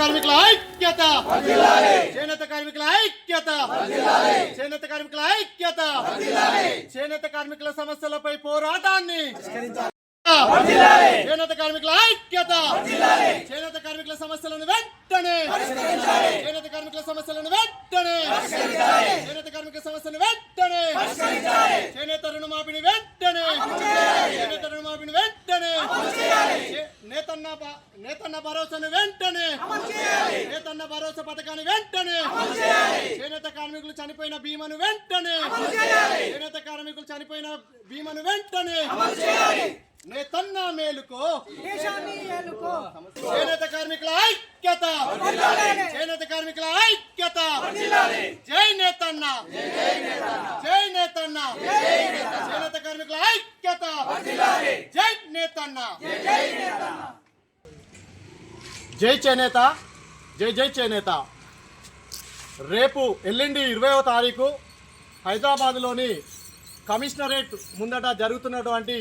కార్మికుల ఐక్యత. చేనేత కార్మికుల ఐక్యత. చేనేత కార్మికుల ఐక్యత. చేనేత కార్మికుల సమస్యలపై పోరాటాన్ని. చేనేత కార్మికుల ఐక్యత. చేనేత కార్మికుల సమస్యలను వెంటనే. చేనేత కార్మికుల సమస్యలను వెంటనే. చేనేత కార్మికుల సమస్యలను వెంటనే చేనేత రుణమాఫీని వెంటనే చేనేత రుణమాఫీని వెంటనే చే- నేతన్న భ- నేతన్న భరోసాను వెంటనే. నేతన్న భరోసా పథకాన్ని వెంటనే. చేనేత కార్మికులు చనిపోయిన బీమాను వెంటనే. చేనేత కార్మికులు చనిపోయిన బీమాను వెంటనే. నేతన్న మేలుకో. చేనేత కార్మికుల ఐక్యత. చేనేత కార్మికుల ఐక్యత. జై నేతన్న. జై నేతన్న. చేనేత కార్మికుల ఐక్యత. జై నేతన్న. జై చేనేత జై జై చేనేత. రేపు ఎల్లుండి ఇరవైవ తారీఖు హైదరాబాద్లోని కమిషనరేట్ ముందట జరుగుతున్నటువంటి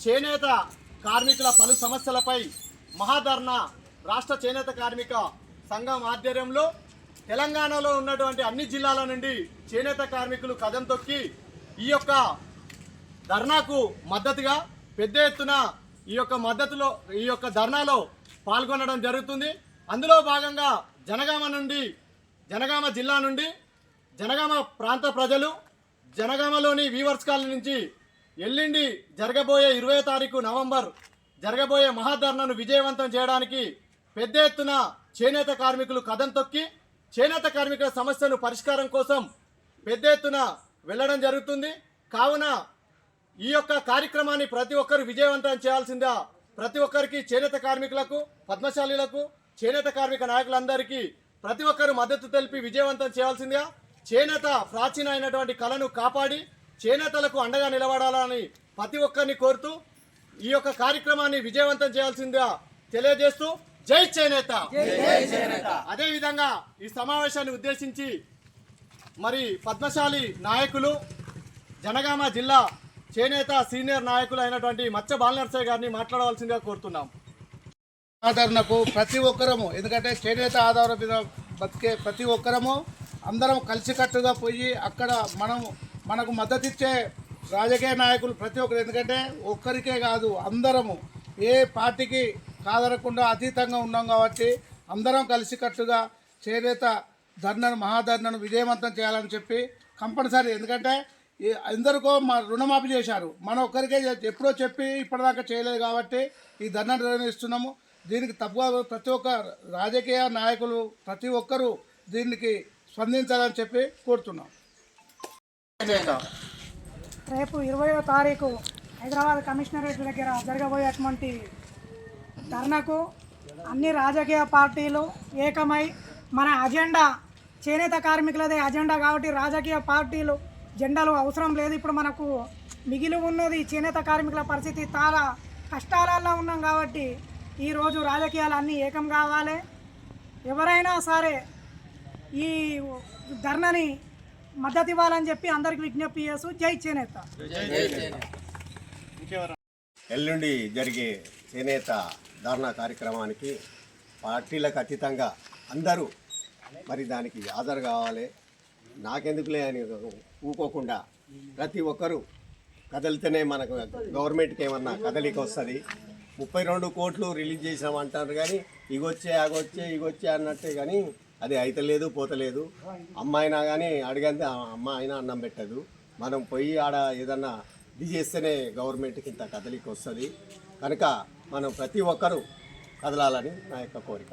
చేనేత కార్మికుల పలు సమస్యలపై మహాధర్నా రాష్ట్ర చేనేత కార్మిక సంఘం ఆధ్వర్యంలో తెలంగాణలో ఉన్నటువంటి అన్ని జిల్లాల నుండి చేనేత కార్మికులు కదం తొక్కి ఈ యొక్క ధర్నాకు మద్దతుగా పెద్ద ఎత్తున ఈ యొక్క మద్దతులో ఈ యొక్క ధర్నాలో పాల్గొనడం జరుగుతుంది. అందులో భాగంగా జనగామ నుండి జనగామ జిల్లా నుండి జనగామ ప్రాంత ప్రజలు జనగామలోని వీవర్స్ కాలనీ నుంచి ఎల్లుండి జరగబోయే ఇరవై తారీఖు నవంబర్ జరగబోయే మహాధర్ణను విజయవంతం చేయడానికి పెద్ద ఎత్తున చేనేత కార్మికులు కథం తొక్కి చేనేత కార్మికుల సమస్యను పరిష్కారం కోసం పెద్ద ఎత్తున వెళ్ళడం జరుగుతుంది. కావున ఈ యొక్క కార్యక్రమాన్ని ప్రతి ఒక్కరు విజయవంతం చేయాల్సిందా ప్రతి ఒక్కరికి చేనేత కార్మికులకు పద్మశాలీలకు చేనేత కార్మిక నాయకులందరికీ ప్రతి ఒక్కరు మద్దతు తెలిపి విజయవంతం చేయాల్సిందిగా చేనేత ప్రాచీన అయినటువంటి కళను కాపాడి చేనేతలకు అండగా నిలబడాలని ప్రతి ఒక్కరిని కోరుతూ ఈ యొక్క కార్యక్రమాన్ని విజయవంతం చేయాల్సిందిగా తెలియజేస్తూ జై చేనేత! అదే విధంగా ఈ సమావేశాన్ని ఉద్దేశించి మరి పద్మశాలి నాయకులు జనగామ జిల్లా చేనేత సీనియర్ నాయకులు అయినటువంటి మత్స్య బాలనర్సయ్య గారిని మాట్లాడవలసిందిగా కోరుతున్నాం. ఆదరణకు ప్రతి ఒక్కరము ఎందుకంటే చేనేత ఆధారం మీద బతికే ప్రతి ఒక్కరము అందరం కలిసికట్టుగా పోయి అక్కడ మనం మనకు మద్దతు ఇచ్చే రాజకీయ నాయకులు ప్రతి ఒక్కరు ఎందుకంటే ఒక్కరికే కాదు అందరము ఏ పార్టీకి కాదనకుండా అతీతంగా ఉన్నాం కాబట్టి అందరం కలిసికట్టుగా చేనేత ధర్నను మహాధర్నను విజయవంతం చేయాలని చెప్పి కంపల్సరీ ఎందుకంటే అందరికో మా రుణమాఫీ చేశారు. మన ఒక్కరికే ఎప్పుడో చెప్పి ఇప్పటిదాకా చేయలేదు కాబట్టి ఈ ధర్నా నిర్వహిస్తున్నాము. దీనికి తప్పుగా ప్రతి ఒక్క రాజకీయ నాయకులు ప్రతి ఒక్కరూ దీనికి స్పందించాలని చెప్పి కోరుతున్నాం. రేపు ఇరవయో తారీఖు హైదరాబాద్ కమిషనరేట్ దగ్గర జరగబోయేటువంటి ధర్నాకు అన్ని రాజకీయ పార్టీలు ఏకమై మన అజెండా చేనేత కార్మికులదే అజెండా కాబట్టి రాజకీయ పార్టీలు జెండాలు అవసరం లేదు. ఇప్పుడు మనకు మిగిలి ఉన్నది చేనేత కార్మికుల పరిస్థితి చాలా కష్టాలల్లో ఉన్నాం కాబట్టి ఈరోజు రాజకీయాలు అన్నీ ఏకం కావాలి. ఎవరైనా సరే ఈ ధర్నని మద్దతు ఇవ్వాలని చెప్పి అందరికి విజ్ఞప్తి చేస్తూ జై చేనేత. ఎల్లుండి జరిగే చేనేత ధర్నా కార్యక్రమానికి పార్టీలకు అతీతంగా అందరూ మరి దానికి హాజరు కావాలి. నాకెందుకులే అని ఊకోకుండా ప్రతి ఒక్కరూ కదిలితేనే మనకు గవర్నమెంట్కి ఏమన్నా కదలిక వస్తుంది ముప్పై రెండు కోట్లు రిలీజ్ చేసామంటారు కానీ ఇగొచ్చే అగొచ్చే ఇగొచ్చే అన్నట్టే కానీ అది అయితలేదు పోతలేదు. అమ్మాయినా కానీ అడిగంతే ఆ అమ్మ అయినా అన్నం పెట్టదు. మనం పోయి ఆడ ఏదన్నా ఇది చేస్తేనే గవర్నమెంట్కి ఇంత కదలిక వస్తుంది కనుక మనం ప్రతి ఒక్కరూ కదలాలని నా యొక్క కోరిక.